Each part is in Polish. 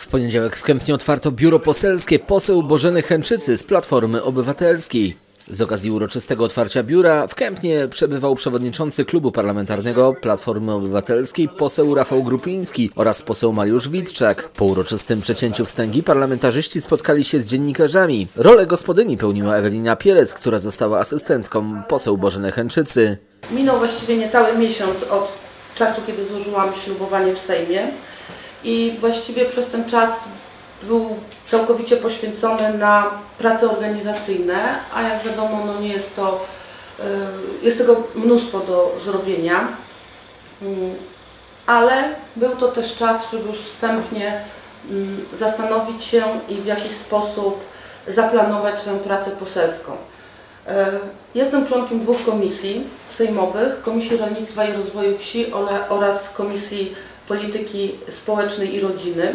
W poniedziałek w Kępnie otwarto biuro poselskie poseł Bożeny Chęczycy z Platformy Obywatelskiej. Z okazji uroczystego otwarcia biura w Kępnie przebywał przewodniczący klubu parlamentarnego Platformy Obywatelskiej poseł Rafał Grupiński oraz poseł Mariusz Witczak. Po uroczystym przecięciu wstęgi parlamentarzyści spotkali się z dziennikarzami. Rolę gospodyni pełniła Ewelina Pierec, która została asystentką poseł Bożeny Chęczycy. Minął właściwie niecały miesiąc od czasu, kiedy złożyłam ślubowanie w Sejmie i właściwie przez ten czas był całkowicie poświęcony na prace organizacyjne, a jak wiadomo, no nie jest to, y, jest tego mnóstwo do zrobienia, Mm, ale był to też czas, żeby już wstępnie mm, zastanowić się i w jakiś sposób zaplanować swoją pracę poselską. E, Jestem członkiem dwóch komisji sejmowych, Komisji Rolnictwa i Rozwoju Wsi oraz Komisji Polityki Społecznej i Rodziny.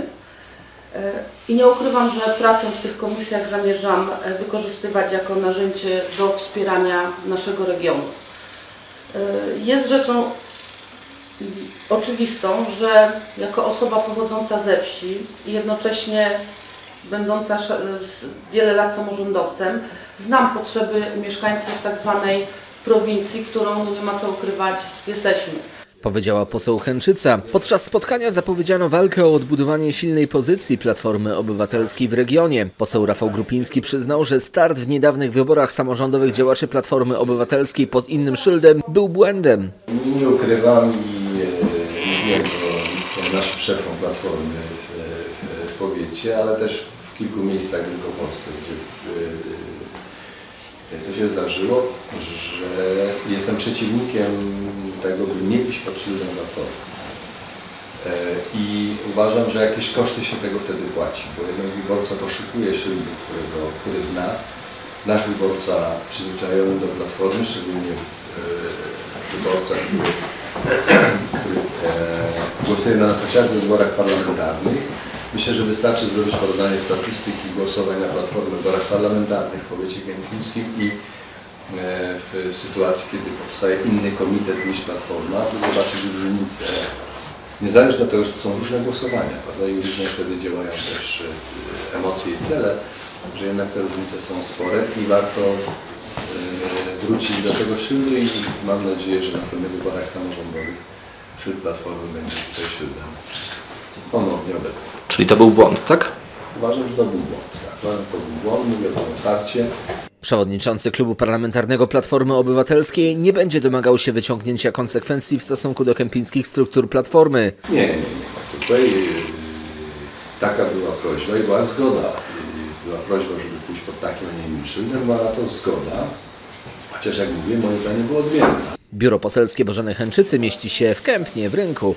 E, I nie ukrywam, że pracę w tych komisjach zamierzam e, wykorzystywać jako narzędzie do wspierania naszego regionu. E, Jest rzeczą oczywistą, że jako osoba pochodząca ze wsi i jednocześnie będąca wiele lat samorządowcem, znam potrzeby mieszkańców tak zwanej prowincji, którą nie ma co ukrywać, jesteśmy. Powiedziała poseł Chęczyca. Podczas spotkania zapowiedziano walkę o odbudowanie silnej pozycji Platformy Obywatelskiej w regionie. Poseł Rafał Grupiński przyznał, że start w niedawnych wyborach samorządowych działaczy Platformy Obywatelskiej pod innym szyldem był błędem. Nie, ukrywam i e, wiem, szefom Platformy w, w, w powiecie, ale też w kilku miejscach w Wielkopolsce, gdzie e, to się zdarzyło, że jestem przeciwnikiem tego, by nie iść pod szyldem Platformy. E, I uważam, że jakieś koszty się tego wtedy płaci, bo jednak wyborca poszukuje szyldu, którego, który zna. Nasz wyborca przyzwyczajony do Platformy, szczególnie e, wyborca, który, który e, głosuje na nas chociażby w wyborach parlamentarnych. Myślę, że wystarczy zrobić porównanie statystyki głosowań na Platformę w wyborach parlamentarnych w powiecie kępińskim i e, w, sytuacji, kiedy powstaje inny komitet niż Platforma, to zobaczyć różnicę. Niezależnie od tego, że są różne głosowania, prawda, i różnie wtedy działają też e, emocje i cele, że jednak te różnice są spore i warto e, wrócić do tego szyldu i mam nadzieję, że w następnych wyborach samorządowych szyld Platformy będzie tutaj szyldem ponownie obecny. Czyli to był błąd, tak? Uważam, że to był błąd. Tak. To był błąd, mówię to otwarcie. Przewodniczący klubu parlamentarnego Platformy Obywatelskiej nie będzie domagał się wyciągnięcia konsekwencji w stosunku do kępińskich struktur Platformy. Nie, nie, nie. Tutaj yy, taka była prośba i była zgoda. Yy, Była prośba, żeby pójść pod takim, a nie innym była na to zgoda. Chociaż jak mówię, moje zdanie było odmienne. Biuro poselskie Bożeny Chęczycy mieści się w Kępnie w Rynku.